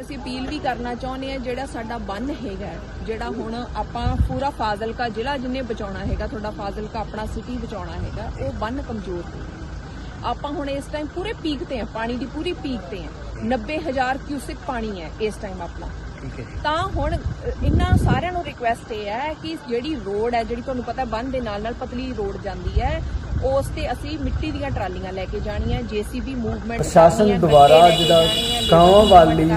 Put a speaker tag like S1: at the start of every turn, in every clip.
S1: ਅਸੀਂ ਅਪੀਲ ਵੀ ਕਰਨਾ ਚਾਹੁੰਦੇ ਆ ਜਿਹੜਾ ਸਾਡਾ ਬੰਨ ਹੈਗਾ ਜਿਹੜਾ ਹੁਣ ਆਪਾਂ ਪੂਰਾ ਫਾਜ਼ਿਲਕਾ ਜ਼ਿਲ੍ਹਾ ਜਿੰਨੇ ਬਚਾਉਣਾ ਹੈਗਾ ਤੁਹਾਡਾ ਫਾਜ਼ਿਲਕਾ ਆਪਣਾ ਸਿਟੀ ਬਚਾਉਣਾ ਹੈਗਾ ਉਹ ਬੰਨ ਕਮਜ਼ੋਰ ਹੈ। ਆਪਾਂ ਹੁਣ ਇਸ ਟਾਈਮ ਪੂਰੇ ਪੀਕ ਤੇ ਆ ਪਾਣੀ ਦੀ ਪੂਰੀ ਪੀਕ ਤੇ ਆ 90000 ਕਿਊਸਿਕ ਪਾਣੀ ਹੈ ਇਸ ਟਾਈਮ ਆਪਣਾ। ਤਾਂ ਹੁਣ ਇਹਨਾਂ ਸਾਰਿਆਂ ਨੂੰ ਰਿਕੁਐਸਟ ਇਹ ਹੈ ਕਿ ਜਿਹੜੀ ਰੋਡ ਹੈ ਜਿਹੜੀ ਤੁਹਾਨੂੰ ਪਤਾ ਬੰਨ ਦੇ ਨਾਲ ਨਾਲ ਪਤਲੀ ਰੋਡ ਜਾਂਦੀ ਹੈ ਉਸ ਤੇ ਅਸੀਂ ਮਿੱਟੀ ਦੀਆਂ ਟਰਾਲੀਆਂ ਲੈ ਕੇ ਜਾਣੀਆਂ ਜੀਸੀਬੀ ਮੂਵਮੈਂਟ
S2: ਪ੍ਰਸ਼ਾਸਨ ਦੁਆਰਾ ਜਿਹੜਾ ਕਾਂਵਾਂ ਵਾਲੀ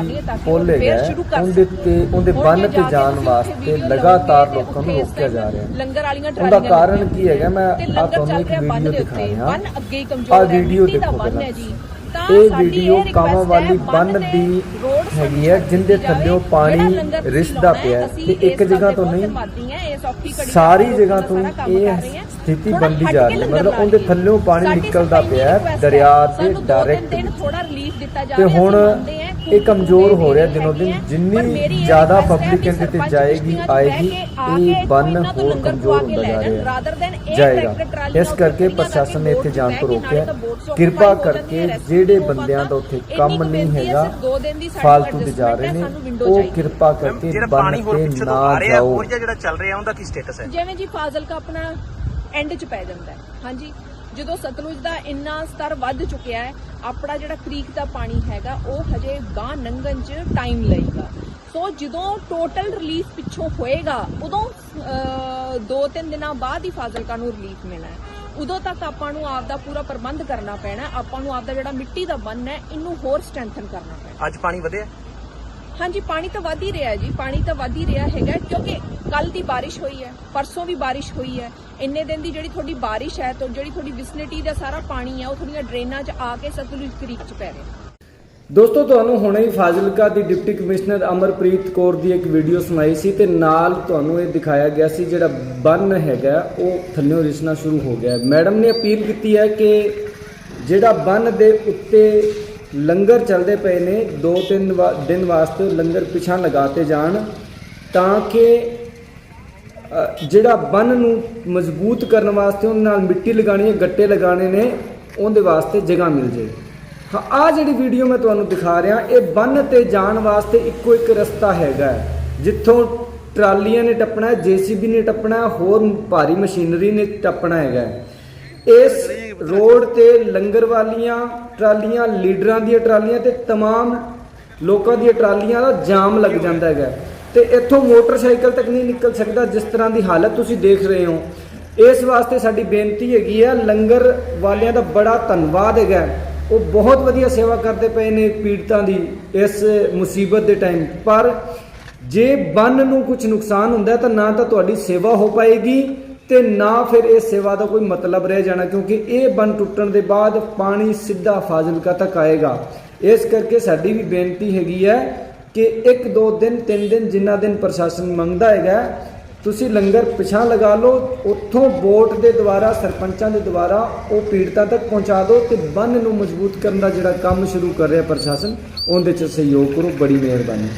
S2: ਪੁੱਲ ਹੈਗਾ ਹੈ, ਉਹਦੇ ਤੇ ਉਹਦੇ ਬੰਨ ਤੇ ਜਾਣ ਵਾਸਤੇ ਲਗਾਤਾਰ ਲੋਕਾਂ ਨੂੰ ਰੋਕਿਆ ਜਾ ਰਿਹਾ। ਹੈ
S1: ਲੰਗਰ ਵਾਲੀਆਂ
S2: ਉਹਦਾ
S1: ਟਰਾਲੀਆਂ
S2: ਕਾਰਨ
S1: ਲੱਗੀਆਂ
S2: ਕੀ ਹੈਗਾ? ਮੈਂ ਆ ਤੁਹਾਨੂੰ ਇੱਕ ਵੀਡੀਓ ਦਿਖਾ ਰਿਹਾ
S1: ਬੰਨ ਅੱਗੇ ਹੀ ਕਮਜ਼ੋਰ ਹੈ
S2: ਵੀਡੀਓ ਦੇਖੋ
S1: ਬੰਨ ਹੈ
S2: ਪਹਿਲਾਂ।
S1: ਜੀ। ਤਾਂ
S2: ਇਹ ਵੀਡੀਓ ਕਾਵਾਂ ਵਾਲੀ ਬੰਨ ਦੀ ਹੈਗੀ ਹੈ, ਥੱਲਿਓਂ
S1: ਜਾਵੇ।
S2: ਪਾਣੀ ਰਿਸਦਾ ਪਿਆ ਤੇ ਇੱਕ ਜਗ੍ਹਾ ਤੋਂ ਨਹੀਂ, ਸਾਰੀ ਜਗ੍ਹਾ ਤੋਂ ਇਹ। ਸਥਿਤੀ ਬਣਦੀ ਜਾ
S1: ਕੇ
S2: ਰਹੀ ਹੈ ਮਤਲਬ ਉਹਦੇ। ਥੱਲਿਓਂ ਪਾਣੀ ਨਿਕਲਦਾ ਪਿਆ ਹੈ ਦਰਿਆ। ਦੇ ਡਾਇਰੈਕਟ
S1: ਤਿੰਨ ਦਿਨ ਥੋੜਾ ਰਿਲੀਫ ਦਿੱਤਾ ਜਾ
S2: ਤੇ
S1: ਰਿਹਾ
S2: ਹੁਣ ਇਹ ਕਮਜ਼ੋਰ ਹੋ ਰਿਹਾ ਦਿਨੋਂ ਦਿਨ ਜਿੰਨੀ ਜ਼ਿਆਦਾ ਪਬਲਿਕ ਇਹਦੇ ਤੇ ਜਾਏਗੀ ਆਏਗੀ
S1: ਕੇ ਕੇ
S2: ਇਹ ਬੰਨ ਹੋਰ ਕਮਜ਼ੋਰ
S1: ਕੇ
S2: ਹੁੰਦਾ ਜਾ
S1: ਲੈ ਜਾਣ,
S2: ਰਿਹਾ
S1: rather than ਇਹ
S2: ਜਾਏਗਾ ਇਸ ਕਰਕੇ ਪ੍ਰਸ਼ਾਸਨ ਨੇ ਇੱਥੇ ਜਾਣ ਤੋਂ ਰੋਕਿਆ ਕਿਰਪਾ ਕਰਕੇ ਜਿਹੜੇ ਬੰਦਿਆਂ ਦਾ ਉੱਥੇ ਕੰਮ
S1: ਕੁ
S2: ਨਹੀਂ ਹੈਗਾ ਫਾਲਤੂ ਦੇ ਜਾ ਰਹੇ ਨੇ ਉਹ। ਕਿਰਪਾ ਕਰਕੇ ਬੰਨ ਤੇ ਨਾ
S3: ਆ ਰਿਹਾ
S2: ਜਾਓ
S3: ਜਿਹੜਾ ਚੱਲ ਰਿਹਾ ਉਹਦਾ ਕੀ ਸਟੇਟਸ ਹੈ
S1: ਜਿਵੇਂ ਜੀ ਫਾਜ਼ਿਲਕਾ ਆਪਣਾ ਐਂਡ 'ਚ ਪੈ ਜਾਂਦਾ ਹਾਂਜੀ, ਜਦੋਂ ਸਤਲੁਜ ਦਾ ਇੰਨਾ ਸਤਰ ਵੱਧ ਚੁੱਕਿਆ ਹੈ, ਆਪਣਾ ਜਿਹੜਾ ਕ੍ਰੀਕ ਦਾ ਪਾਣੀ ਹੈਗਾ, ਉਹ ਹਜੇ ਗਾਂ ਲੰਘਣ 'ਚ ਟਾਈਮ ਲਏਗਾ। ਸੋ ਜਦੋਂ ਟੋਟਲ ਰਿਲੀਫ ਪਿੱਛੋਂ ਹੋਏਗਾ, ਉਦੋਂ 2-3 ਦਿਨਾਂ ਬਾਅਦ ਹੀ ਫਾਜ਼ਿਲਕਾ ਨੂੰ ਰਿਲੀਫ ਮਿਲਣਾ ਹੈ। ਉਦੋਂ ਤੱਕ ਆਪਾਂ ਨੂੰ ਆਪ ਦਾ ਪੂਰਾ ਪ੍ਰਬੰਧ ਕਰਨਾ ਪੈਣਾ ਆਪਾਂ ਨੂੰ ਆਪਦਾ ਜਿਹੜਾ ਮਿੱਟੀ ਦਾ ਬੰਨ ਹੈ, ਇਹਨੂੰ ਹੋਰ ਸਟਰੈਂਥਨ ਕਰਨਾ ਪੈਣਾ
S3: ਅੱਜ ਪਾਣੀ ਵਧਿਆ?
S1: ਹਾਂਜੀ, ਪਾਣੀ ਤਾਂ ਵੱਧ ਹੀ ਰਿਹਾ ਜੀ, ਪਾਣੀ ਤਾਂ ਵੱਧ ਹੀ ਰਿਹਾ ਹੈਗਾ, ਕਿਉਂਕਿ ਕੱਲ ਦੀ ਬਾਰਿਸ਼ ਹੋਈ ਹੈ, ਪਰਸੋਂ ਵੀ ਬਾਰਿਸ਼ ਹੋਈ ਹੈ। ਇੰਨੇ ਦਿਨ ਦੀ ਜਿਹੜੀ ਤੁਹਾਡੀ ਬਾਰਿਸ਼ ਹੈ, ਤੋਂ ਜਿਹੜੀ ਤੁਹਾਡੀ ਵਿਸਨਿਟੀ ਦਾ ਸਾਰਾ ਪਾਣੀ ਹੈ, ਉਹ ਤੁਹਾਡੀਆਂ ਡਰੇਨਾਂ 'ਚ ਆ ਕੇ ਸਤਲੁਜ ਕ੍ਰੀਕ 'ਚ ਪੈ ਰਿਹਾ।
S2: ਦੋਸਤੋ, ਤੁਹਾਨੂੰ ਹੁਣੇ ਹੀ ਫਾਜ਼ਿਲਕਾ ਦੀ ਡਿਪਟੀ ਕਮਿਸ਼ਨਰ ਅਮਰਪ੍ਰੀਤ ਕੌਰ ਦੀ ਇੱਕ ਵੀਡੀਓ ਸੁਣਾਈ ਸੀ ਤੇ ਨਾਲ ਤੁਹਾਨੂੰ ਇਹ ਦਿਖਾਇਆ ਗਿਆ ਸੀ ਜਿਹੜਾ ਬੰਨ ਹੈਗਾ, ਉਹ ਥੱਲਿਓਂ ਰਿਸਣਾ ਸ਼ੁਰੂ ਹੋ ਗਿਆ। ਮੈਡਮ ਨੇ ਅਪੀਲ ਕੀਤੀ ਹੈ ਕਿ ਜਿਹੜਾ ਬੰਨ ਦੇ ਉੱਤੇ ਲੰਗਰ ਚੱਲਦੇ ਪਏ ਨੇ, ਦੋ ਤਿੰਨ ਵਾ- ਦਿਨ ਵਾਸਤੇ ਲੰਗਰ ਪਿਛਾਂ ਲਗਾਤੇ ਜਾਣ ਤਾਂ ਕਿ ਜਿਹੜਾ ਬੰਨ ਨੂੰ ਮਜ਼ਬੂਤ ਕਰਨ ਵਾਸਤੇ ਉਹਨਾਂ ਨਾਲ ਮਿੱਟੀ ਲਗਾਣੀ ਹੈ, ਗੱਟੇ ਲਗਾਣੇ ਨੇ, ਉਹਦੇ ਵਾਸਤੇ ਜਗ੍ਹਾ ਮਿਲ ਜੇ। ਹਾਂ ਆ ਜਿਹੜੀ ਵੀਡੀਓ ਮੈਂ ਤੁਹਾਨੂੰ ਦਿਖਾ ਰਿਹਾ, ਇਹ ਬੰਨ ਤੇ ਜਾਣ ਵਾਸਤੇ ਇੱਕੋ ਇੱਕ ਰਸਤਾ ਹੈਗਾ ਜਿੱਥੋਂ ਟਰਾਲੀਆਂ ਨੇ ਟੱਪਣਾ ਹੈ, ਜੀਸੀਬੀ ਨੇ ਟੱਪਣਾ ਹੋਰ ਭਾਰੀ ਮਸ਼ੀਨਰੀ ਨੇ ਟੱਪਣਾ ਹੈਗਾ ਇਸ ਰੋਡ ਤੇ ਲੰਗਰ ਵਾਲੀਆਂ ਟਰਾਲੀਆਂ ਲੀਡਰਾਂ ਦੀਆਂ ਟਰਾਲੀਆਂ ਤੇ तमाम ਲੋਕਾਂ ਦੀਆਂ ਟਰਾਲੀਆਂ ਦਾ ਜਾਮ ਲੱਗ ਜਾਂਦਾ ਹੈਗਾ ਤੇ ਇੱਥੋਂ ਮੋਟਰਸਾਈਕਲ ਤੱਕ ਨਹੀਂ ਨਿਕਲ ਸਕਦਾ ਜਿਸ ਤਰ੍ਹਾਂ ਦੀ ਹਾਲਤ ਤੁਸੀਂ ਦੇਖ ਰਹੇ ਹੋ ਇਸ ਵਾਸਤੇ ਸਾਡੀ ਬੇਨਤੀ ਹੈਗੀ ਹੈ ਲੰਗਰ ਵਾਲਿਆਂ ਦਾ ਬੜਾ ਧੰਨਵਾਦ ਹੈਗਾ ਉਹ ਬਹੁਤ ਵਧੀਆ ਸੇਵਾ ਕਰਦੇ ਪਏ ਨੇ ਪੀੜਤਾਂ ਦੀ ਇਸ ਮੁਸੀਬਤ ਦੇ ਟਾਈਮ ਪਰ ਜੇ ਬੰਨ ਨੂੰ ਕੁਝ ਨੁਕਸਾਨ ਹੁੰਦਾ ਹੈ ਤਾਂ ਨਾ ਤਾਂ ਤੁਹਾਡੀ ਸੇਵਾ ਹੋ ਪਾਏਗੀ ਤੇ ਨਾ ਫਿਰ ਇਹ ਸੇਵਾ ਦਾ ਕੋਈ ਮਤਲਬ ਰਹਿ ਜਾਣਾ, ਕਿਉਂਕਿ ਇਹ ਬੰਨ ਟੁੱਟਣ ਦੇ ਬਾਅਦ ਪਾਣੀ ਸਿੱਧਾ ਫਾਜ਼ਿਲਕਾ ਤੱਕ ਆਏਗਾ। ਇਸ ਕਰਕੇ ਸਾਡੀ ਵੀ ਬੇਨਤੀ ਹੈਗੀ ਹੈ ਕਿ ਇੱਕ, ਦੋ ਦਿਨ, ਤਿੰਨ ਦਿਨ ਜਿੰਨਾ ਦਿਨ ਪ੍ਰਸ਼ਾਸਨ ਮੰਗਦਾ ਹੈਗਾ, ਤੁਸੀਂ ਲੰਗਰ ਪਿਛਾਂ ਲਗਾ ਲਓ, ਉੱਥੋਂ ਵੋਟ ਦੇ ਦੁਆਰਾ, ਸਰਪੰਚਾਂ ਦੇ ਦੁਆਰਾ ਉਹ ਪੀੜਤਾਂ ਤੱਕ ਪਹੁੰਚਾ ਦਿਓ ਤੇ ਬੰਨ ਨੂੰ ਮਜ਼ਬੂਤ ਕਰਨ ਦਾ ਜਿਹੜਾ ਕੰਮ ਸ਼ੁਰੂ ਕਰ ਰਿਹਾ ਪ੍ਰਸ਼ਾਸਨ, ਉਹਦੇ 'ਚ ਸਹਿਯੋਗ ਕਰੋ, ਬੜੀ ਮਿਹਰਬਾਨੀ।